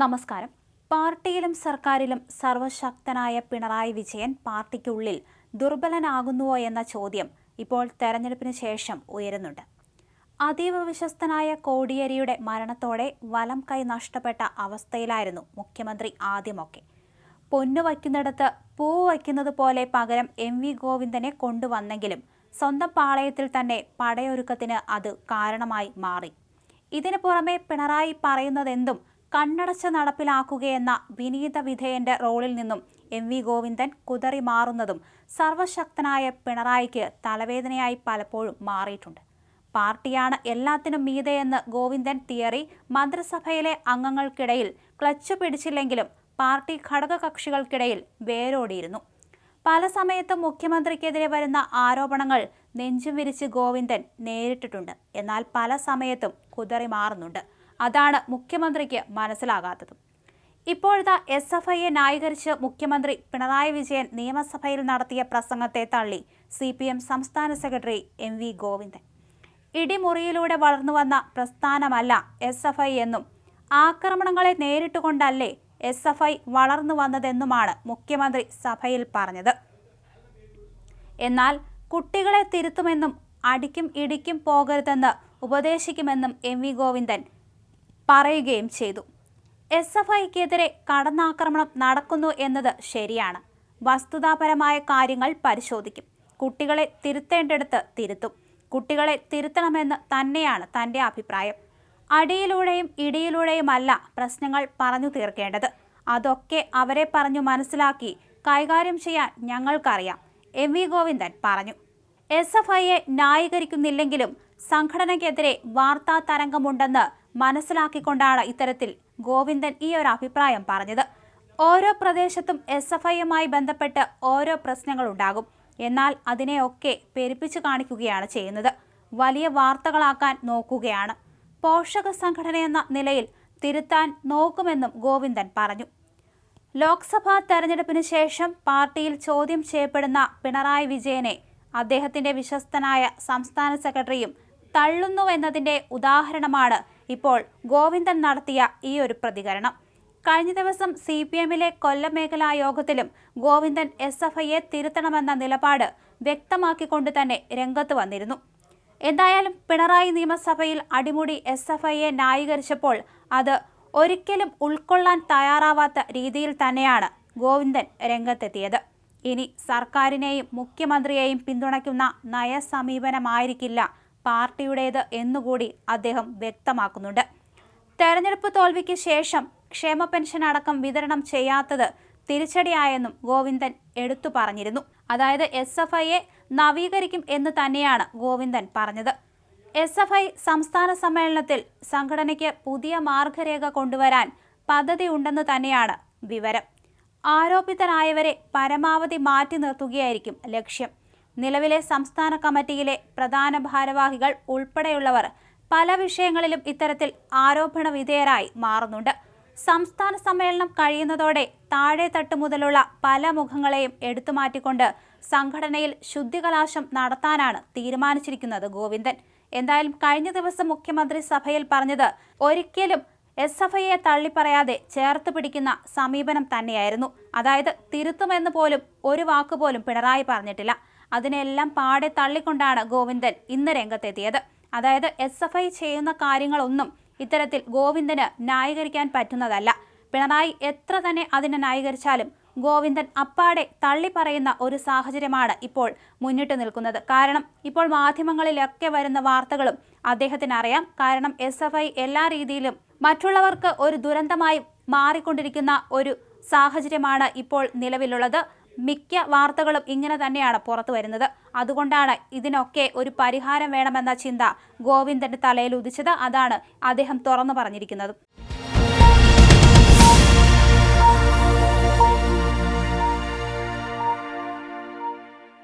നമസ്കാരം. പാർട്ടിയിലും സർക്കാരിലും സർവശക്തനായ പിണറായി വിജയൻ പാർട്ടിക്കുള്ളിൽ ദുർബലനാകുന്നുവോ എന്ന ചോദ്യം ഇപ്പോൾ തെരഞ്ഞെടുപ്പിന് ശേഷം ഉയരുന്നുണ്ട്. അതീവ വിശ്വസ്തനായ കോടിയേരിയുടെ മരണത്തോടെ വലം കൈ നഷ്ടപ്പെട്ട അവസ്ഥയിലായിരുന്നു മുഖ്യമന്ത്രി ആദ്യമൊക്കെ. പൊന്നു വയ്ക്കുന്നിടത്ത് പൂ വയ്ക്കുന്നത് പോലെ പകരം എം വി ഗോവിന്ദനെ കൊണ്ടുവന്നെങ്കിലും സ്വന്തം പാളയത്തിൽ തന്നെ പടയൊരുക്കത്തിന് അത് കാരണമായി മാറി. ഇതിനു പുറമെ പിണറായി പറയുന്നതെന്തും കണ്ണടച്ച് നടപ്പിലാക്കുകയെന്ന വിനീത വിധേയന്റെ റോളിൽ നിന്നും എം വി ഗോവിന്ദൻ കുതറി മാറുന്നതും സർവശക്തനായ പിണറായിക്ക് തലവേദനയായി പലപ്പോഴും മാറിയിട്ടുണ്ട്. പാർട്ടിയാണ് എല്ലാത്തിനും മീതെയെന്ന് ഗോവിന്ദൻ തിയറി മന്ത്രിസഭയിലെ അംഗങ്ങൾക്കിടയിൽ ക്ലച്ച് പിടിച്ചില്ലെങ്കിലും പാർട്ടി ഘടകകക്ഷികൾക്കിടയിൽ വേരോടിയിരുന്നു. പല സമയത്തും മുഖ്യമന്ത്രിക്കെതിരെ വരുന്ന ആരോപണങ്ങൾ നെഞ്ചും വിരിച്ച് ഗോവിന്ദൻ നേരിട്ടിട്ടുണ്ട്. എന്നാൽ പല സമയത്തും കുതറി മാറുന്നുണ്ട്. അതാണ് മുഖ്യമന്ത്രിക്ക് മനസ്സിലാകാത്തതും. ഇപ്പോഴത്തെ എസ് എഫ് ഐയെ ന്യായീകരിച്ച് മുഖ്യമന്ത്രി പിണറായി വിജയൻ നിയമസഭയിൽ നടത്തിയ പ്രസംഗത്തെ തള്ളി സി പി എം സംസ്ഥാന സെക്രട്ടറി എം വി ഗോവിന്ദൻ. ഇടിമുറിയിലൂടെ വളർന്നുവന്ന പ്രസ്ഥാനമല്ല എസ് എഫ് ഐ എന്നും ആക്രമണങ്ങളെ നേരിട്ടുകൊണ്ടല്ലേ എസ് എഫ് ഐ വളർന്നു വന്നതെന്നുമാണ് മുഖ്യമന്ത്രി സഭയിൽ പറഞ്ഞത്. എന്നാൽ കുട്ടികളെ തിരുത്തുമെന്നും അടിക്കും ഇടിക്കും പോകരുതെന്ന് ഉപദേശിക്കുമെന്നും എം വി ഗോവിന്ദൻ പറയുകയും ചെയ്തു. എസ് എഫ് ഐക്കെതിരെ കടന്നാക്രമണം നടക്കുന്നു എന്നത് ശരിയാണ്. വസ്തുതാപരമായ കാര്യങ്ങൾ പരിശോധിക്കും. കുട്ടികളെ തിരുത്തേണ്ടടുത്ത് തിരുത്തും. കുട്ടികളെ തിരുത്തണമെന്ന് തന്നെയാണ് തന്റെ അഭിപ്രായം. അടിയിലൂടെയും ഇടിയിലൂടെയുമല്ല പ്രശ്നങ്ങൾ പറഞ്ഞു തീർക്കേണ്ടത്. അതൊക്കെ അവരെ പറഞ്ഞു മനസ്സിലാക്കി കൈകാര്യം ചെയ്യാൻ ഞങ്ങൾക്കറിയാം എം വി ഗോവിന്ദൻ പറഞ്ഞു. എസ് എഫ് ഐയെ ന്യായീകരിക്കുന്നില്ലെങ്കിലും സംഘടനയ്ക്കെതിരെ വാർത്താ തരംഗമുണ്ടെന്ന് മനസ്സിലാക്കിക്കൊണ്ടാണ് ഇത്തരത്തിൽ ഗോവിന്ദൻ ഈ ഒരു അഭിപ്രായം പറഞ്ഞത്. ഓരോ പ്രദേശത്തും എസ് എഫ് ഐയുമായി ബന്ധപ്പെട്ട് ഓരോ പ്രശ്നങ്ങളുണ്ടാകും എന്നാൽ അതിനെയൊക്കെ പെരുപ്പിച്ചു കാണിക്കുകയാണ് ചെയ്യുന്നത്. വലിയ വാർത്തകളാക്കാൻ നോക്കുകയാണ്. പോഷക സംഘടനയെന്ന നിലയിൽ തിരുത്താൻ നോക്കുമെന്നും ഗോവിന്ദൻ പറഞ്ഞു. ലോക്സഭാ തെരഞ്ഞെടുപ്പിന് ശേഷം പാർട്ടിയിൽ ചോദ്യം ചെയ്യപ്പെടുന്ന പിണറായി വിജയനെ അദ്ദേഹത്തിന്റെ വിശ്വസ്തനായ സംസ്ഥാന സെക്രട്ടറിയും തള്ളുന്നുവെന്നതിന്റെ ഉദാഹരണമാണ് ഇപ്പോൾ ഗോവിന്ദൻ നടത്തിയ ഈ ഒരു പ്രതികരണം. കഴിഞ്ഞ ദിവസം സി പി എമ്മിലെ കൊല്ലം മേഖലാ യോഗത്തിലും ഗോവിന്ദൻ എസ് എഫ് ഐയെ തിരുത്തണമെന്ന നിലപാട് വ്യക്തമാക്കിക്കൊണ്ട് തന്നെ രംഗത്ത് വന്നിരുന്നു. എന്തായാലും പിണറായി നിയമസഭയിൽ അടിമുടി എസ് എഫ് ഐയെ ന്യായീകരിച്ചപ്പോൾ അത് ഒരിക്കലും ഉൾക്കൊള്ളാൻ തയ്യാറാവാത്ത രീതിയിൽ തന്നെയാണ് ഗോവിന്ദൻ രംഗത്തെത്തിയത്. ഇനി സർക്കാരിനെയും മുഖ്യമന്ത്രിയെയും പിന്തുണയ്ക്കുന്ന നയസമീപനമായിരിക്കില്ല പാർട്ടിയുടേത് എന്നുകൂടി അദ്ദേഹം വ്യക്തമാക്കുന്നുണ്ട്. തെരഞ്ഞെടുപ്പ് തോൽവിക്ക് ശേഷം ക്ഷേമ പെൻഷൻ അടക്കം വിതരണം ചെയ്യാത്തത് തിരിച്ചടിയായെന്നും ഗോവിന്ദൻ എടുത്തു പറഞ്ഞിരുന്നു. അതായത് എസ് എഫ് ഐയെ നവീകരിക്കും എന്ന് തന്നെയാണ് ഗോവിന്ദൻ പറഞ്ഞത്. എസ് എഫ് ഐ സംസ്ഥാന സമ്മേളനത്തിൽ സംഘടനയ്ക്ക് പുതിയ മാർഗരേഖ കൊണ്ടുവരാൻ പദ്ധതി ഉണ്ടെന്ന് തന്നെയാണ് വിവരം. ആരോപിതരായവരെ പരമാവധി മാറ്റി നിർത്തുകയായിരിക്കും ലക്ഷ്യം. നിലവിലെ സംസ്ഥാന കമ്മിറ്റിയിലെ പ്രധാന ഭാരവാഹികൾ ഉൾപ്പെടെയുള്ളവർ പല വിഷയങ്ങളിലും ഇത്തരത്തിൽ ആരോപണ വിധേയരായി മാറുന്നുണ്ട്. സംസ്ഥാന സമ്മേളനം കഴിയുന്നതോടെ താഴെ തട്ട് മുതലുള്ള പല മുഖങ്ങളെയും എടുത്തുമാറ്റിക്കൊണ്ട് സംഘടനയിൽ ശുദ്ധികലാശം നടത്താനാണ് തീരുമാനിച്ചിരിക്കുന്നത് ഗോവിന്ദൻ. എന്തായാലും കഴിഞ്ഞ ദിവസം മുഖ്യമന്ത്രി സഭയിൽ പറഞ്ഞത് ഒരിക്കലും എസ് എഫ് ഐയെ തള്ളിപ്പറയാതെ ചേർത്ത് പിടിക്കുന്ന സമീപനം തന്നെയായിരുന്നു. അതായത് തിരുത്തുമെന്ന് പോലും ഒരു വാക്കുപോലും പിണറായി പറഞ്ഞിട്ടില്ല. അതിനെല്ലാം പാടെ തള്ളിക്കൊണ്ടാണ് ഗോവിന്ദൻ ഇന്ന് രംഗത്തെത്തിയത്. അതായത് എസ് എഫ് ഐ ചെയ്യുന്ന കാര്യങ്ങളൊന്നും ഇത്തരത്തിൽ ഗോവിന്ദന് ന്യായീകരിക്കാൻ പറ്റുന്നതല്ല. പിണറായി എത്ര തന്നെ അതിനെ ന്യായീകരിച്ചാലും ഗോവിന്ദൻ അപ്പാടെ തള്ളിപ്പറയുന്ന ഒരു സാഹചര്യമാണ് ഇപ്പോൾ മുന്നിട്ട് നിൽക്കുന്നത്. കാരണം ഇപ്പോൾ മാധ്യമങ്ങളിലൊക്കെ വരുന്ന വാർത്തകളും അദ്ദേഹത്തിന് അറിയാം കാരണം എസ് എഫ് ഐ എല്ലാ രീതിയിലും മറ്റുള്ളവർക്ക് ഒരു ദുരന്തമായി മാറിക്കൊണ്ടിരിക്കുന്ന ഒരു സാഹചര്യമാണ് ഇപ്പോൾ നിലവിലുള്ളത്. മിക്ക വാർത്തകളും ഇങ്ങനെ തന്നെയാണ് പുറത്തു വരുന്നത്. അതുകൊണ്ടാണ് ഇതിനൊക്കെ ഒരു പരിഹാരം വേണമെന്ന ചിന്ത ഗോവിന്ദന്റെ തലയിൽ ഉദിച്ചത്. അതാണ് അദ്ദേഹം തുറന്നു പറഞ്ഞിരിക്കുന്നത്.